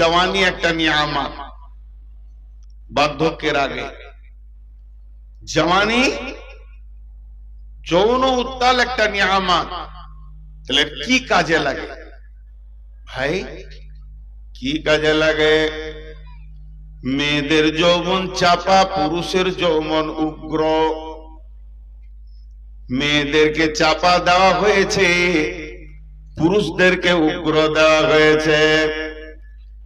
জওয়ানি একটা নিয়ামত। বার্ধক্যের আগে। জওয়ানি যৌন উত্তাল একটা নিয়ামত। তাহলে কি কাজে লাগে? ভাই, কি কাজে লাগে? মেয়েদের যৌবন চাপা, পুরুষের যৌবন উগ্র। মেয়েদেরকে চাপা দেওয়া হয়েছে, পুরুষদেরকে উগ্র দেওয়া হয়েছে।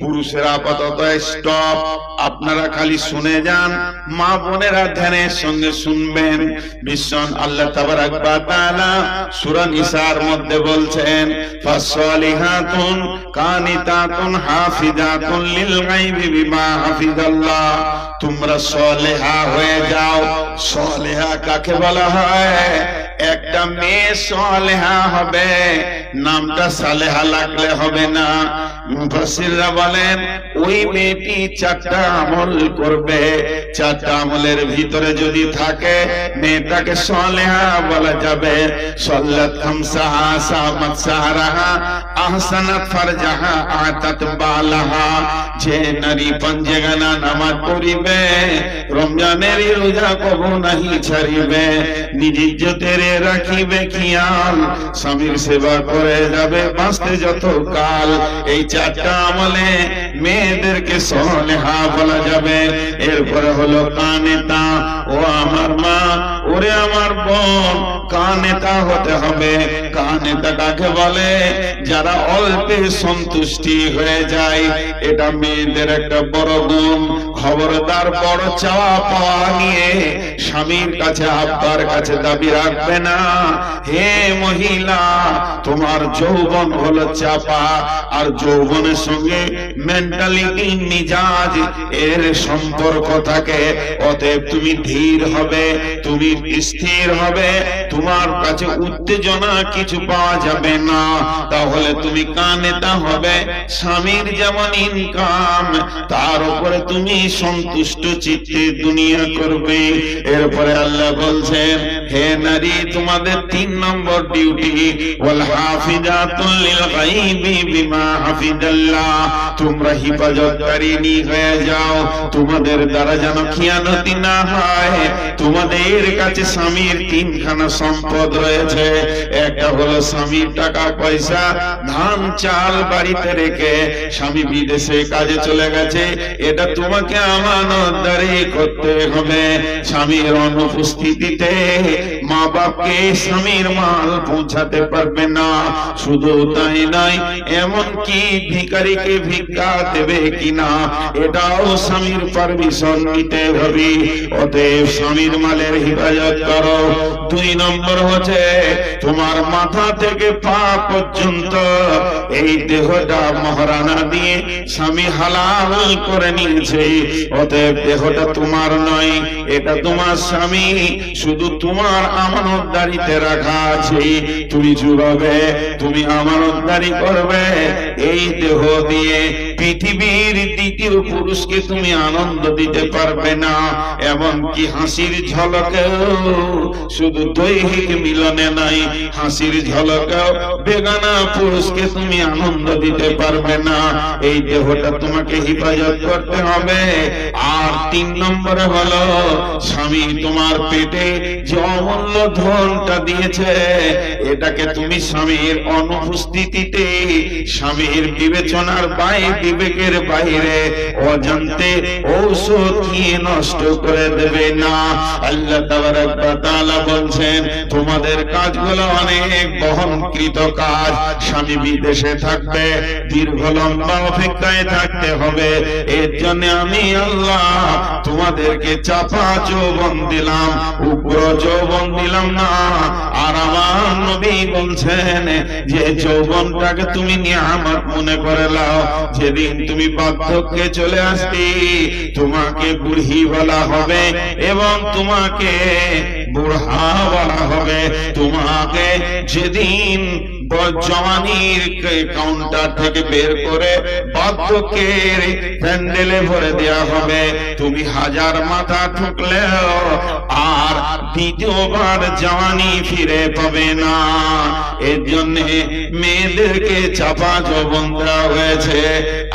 পুরুষের আপাতত স্টপ আপনারা খালি শুনে যান। মা বোনেরা ধ্যানের সঙ্গে শুনবেন। বিশ্বন আল্লাহ তাবারাক ওয়া তাআলা সূরা নিসার মধ্যে বলছেন কানিতাতুন হাফিজাতুন লিল হাফিজাল্লাহ। তোমরা সলেহা হয়ে যাও। সলেহা কাকে বলা হয়? একটা মেয়ে সলেহা হবে। নামটা সালেহা লাগলে হবে না। বলেন, ওই মেয়েটি চারটা আমল করবে। চারটা আমলের ভিতরে যদি থাকে, মেয়েটাকে সলেহা বলা যাবে। যে নারী পঞ্জেগানা নামাজ পড়িবে, রমজানের রোজা নাহি ছাড়িবে। নিজ ইজ্জতের রাখিবে খেয়াল, স্বামীর সেবা করে যাবে বাঁচতে যত কাল। এই চারটা আমলে মেয়েদেরকে সলেহা বলা যাবে। এরপরে হলো কানেতা। ও আমার মা। ওরে আমার বোন কানেতা হতে হবে। কানেতা কাকে বলে, যারা অল্পে সন্তুষ্টি হয়ে যায়, এটা মেয়েদের একটা বড় গুণ। খবরদার বড় চাওয়া পাওয়া নিয়ে স্বামীর কাছে, আব্বার কাছে দাবি রাখবে না। হে মহিলা, তোমার যৌবন হলো চাপা, আর যৌবনের সঙ্গে মেন্টালিটি মিজাজ এর সম্পর্ক থাকে। অতএব তুমি ধীর হবে, তুমি স্থির হবে, তোমার কাছে উত্তেজনা কিছু পাওয়া যাবে না। তাহলে তুমি কানেতা হবে, স্বামীর যেমন ইনকাম, তার উপরে তুমি সন্তুষ্ট চিত্তে দুনিয়া করবে। এরপরে আল্লাহ বলছেন, হে নারী, তোমাদের তিন নম্বর ডিউটি ওয়াল হাফিজাতুল লিল গায়বি বিমা হাফিজাল্লাহ, তোমরা হিফাজতকারিনী হয়ে যাও, তোমাদের দ্বারা যেন খিয়ানতি না হয়, তোমাদের কাছে স্বামীর তিনখানা সম্পদ রয়েছে। একটা হলো স্বামীর টাকা পয়সা, ধান, চাল বাড়িতে রেখে স্বামী বিদেশে কাজে চলে গেছে। এটা তোমাকে আমানতদারি করতে হবে। স্বামীর অনুপস্থিতিতে মা বাপকে স্বামীর মাল পৌঁছাতে পারবে না। শুধু তাই নয় এমন কি ভিকারিকে ভিক্ষা দেবে কিনা, এটাও স্বামীর পারমিশন নিতে হবে। অতএব স্বামীর মালের হেফাজত করো। দুই নম্বর হচ্ছে, তোমার মাথা থেকে পা পর্যন্ত এই দেহটা মহারানা দিয়ে স্বামী হালাল করে নিয়েছে। অতএব দেহটা তোমার নয়, এটা তোমার স্বামী, শুধু তোমার আমানতদারিতে রাখা আছে। তুমি জুড়াবে, তুমি আমানতদারি করবে এই দেহ দিয়ে পৃথিবীর দ্বিতীয় পুরুষকে তুমি আনন্দ দিতে পারবে না। এমন কি হাসির ঝলকেও শুধু দৈহিক মিলনে নাই, হাসির ঝলকেও বেগানা পুরুষকে তুমি আনন্দ দিতে পারবে না। এই দেহটা তোমাকে হেফাজত করতে হবে। আর তিন নম্বরে হলো, স্বামী তোমার পেটে যে অমূল্য ধনটা দিয়েছে, এটাকে তুমি স্বামীর অনুপস্থিতিতে স্বামীর বিবেচনার বাইরে বিবেকের বাইরে অজান্তে ঔষধ খেয়ে নষ্ট করে দেবে না? আল্লাহ তাআলা বলছেন, তোমাদের কাজগুলো অনেক বহনকৃত কাজ। স্বামী বিদেশে থাকবে, দীর্ঘ লম্বা অপেক্ষায় থাকতে হবে। এর জন্য আমি আল্লাহ তোমাদেরকে চাপা যৌবন দিলাম, উগ্র যৌবন দিলাম না। আর আমার নবী বলছেন যে, যৌবনটাকে তুমি নিয়ামত মনে করে লাও, যেদিন তুমি বার্ধক্যে চলে আসবি তোমাকে বুড়ি বলা হবে এবং তোমাকে বুড়হা বলা হবে। তোমাকে যেদিন জওয়ানির কাউন্টার থেকে বের করে বদ্ধকে প্যান্ডেলে ভরে দেয়া হবে। তুমি হাজার মাথা ঠুকলেও আর দ্বিতীয়বার জওয়ানি ফিরে পাবে না। এর জন্য মেয়েদেরকে চাপা জবন দেওয়া হয়েছে।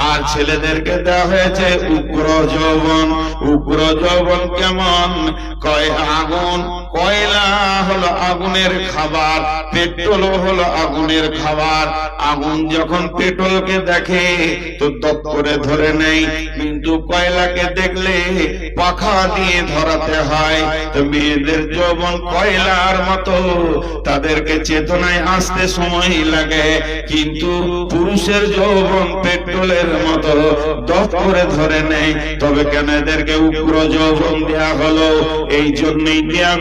আর ছেলেদেরকে দেওয়া হয়েছে উগ্র যৌবন। উগ্র যৌবন কেমন? কয় আগুন কয়লা হলো আগুনের খাবার পেট্রোল হলো আগুনের খাবার। আগুন যখন পেট্রোলকে দেখে, তো দপ করে ধরে নেই কিন্তু কয়লাকে দেখলে পাখা দিয়ে ধরাতে হয়। তো মেয়েদের যৌবন কয়লার মতো, তাদেরকে চেতনায় আসতে সময় লাগে। কিন্তু পুরুষের যৌবন পেট্রোলের মতো দপ করে ধরে নেই। তবে কেন এদেরকে উগ্র যৌবন দেয়া হলো? এই জন্যই দেয়া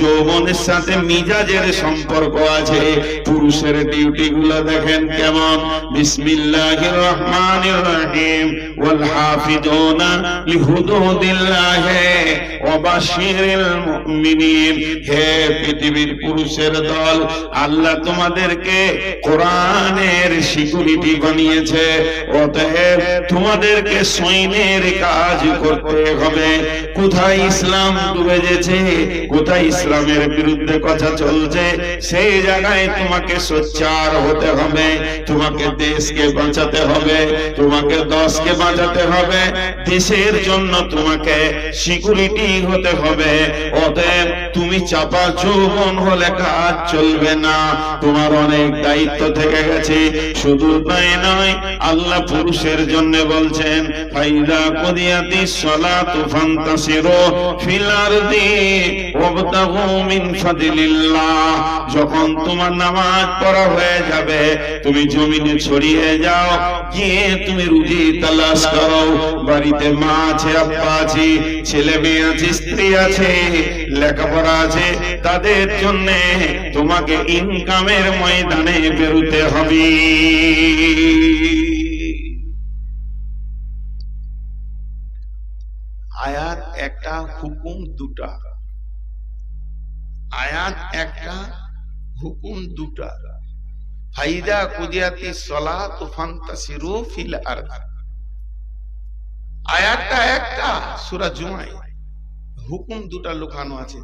যৌবনের সাথে মিজাজের সম্পর্ক আছে। পুরুষের ডিউটি গুলো দেখেন কেমন? রহিম। মুমিনিন। হে পৃথিবীর পুরুষের দল, আল্লাহ তোমাদেরকে কোরআনের সিকিউরিটি বানিয়েছে। অতএব তোমাদেরকে সৈন্যের কাজ করতে হবে। কোথায় ইসলাম ডুবে গেছে? কোথায় ইসলামের বিরুদ্ধে কথা চলছে? সেই জায়গায় তোমাকে সোচ্চার হতে হবে। তোমাকে দেশকে বাঁচাতে হবে। তোমাকে দশকে বাঁচাতে হবে। দেশের জন্য তোমাকে সিকিউরিটি হতে হবে। অতএব তুমি চাপা যৌবন হলে কাজ চলবে না। তোমার অনেক দায়িত্ব থেকে গেছে। শুধু তাই নয় আল্লাহ পুরুষের জন্য বলছেন, ফাইদা কদিয়াতি সালাতু ফান্তাসিরু ফিল আরদি ওয়াবতাগু মিন ফাদিলিল্লাহ। যখন তোমার নামাজ পড়া হয়ে যাবে, তুমি জমিনে ছড়িয়ে যাও, গিয়ে তুমি রুজি তালাশ করো। বাড়িতে মা আছে, আব্বা আছে, ছেলে মেয়ে আছে, স্ত্রী আছে, লেখাপড়া আছে, তাদের জন্য তোমাকে ইনকামের ময়দানে বেরোতে হবে আয়াত একটা হুকুম দুটা। আয়াত একটা, হুকুম দুটা। ফাইদা কুদিয়াতি সলা তুফান তাসিরু ফিল আরদ। আয়াতটা একটা, সূরা জুমায়। হুকুম দুটা লুকানো আছে।